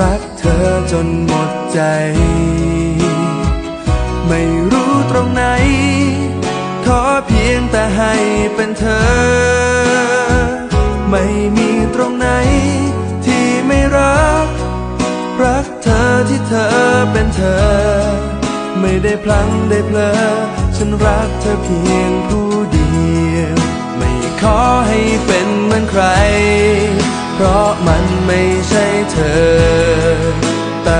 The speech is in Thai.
รักเธอจนหมดใจ ไม่รู้ตรงไหน ขอเพียงแต่ให้เป็นเธอ ไม่มีตรงไหน ที่ไม่รัก รักเธอที่เธอเป็นเธอ ไม่ได้พลังได้เพลอ ฉันรักเธอเพียงผู้เดียว ไม่ขอให้เป็นเหมือนใคร เพราะมันไม่ใช่เธอ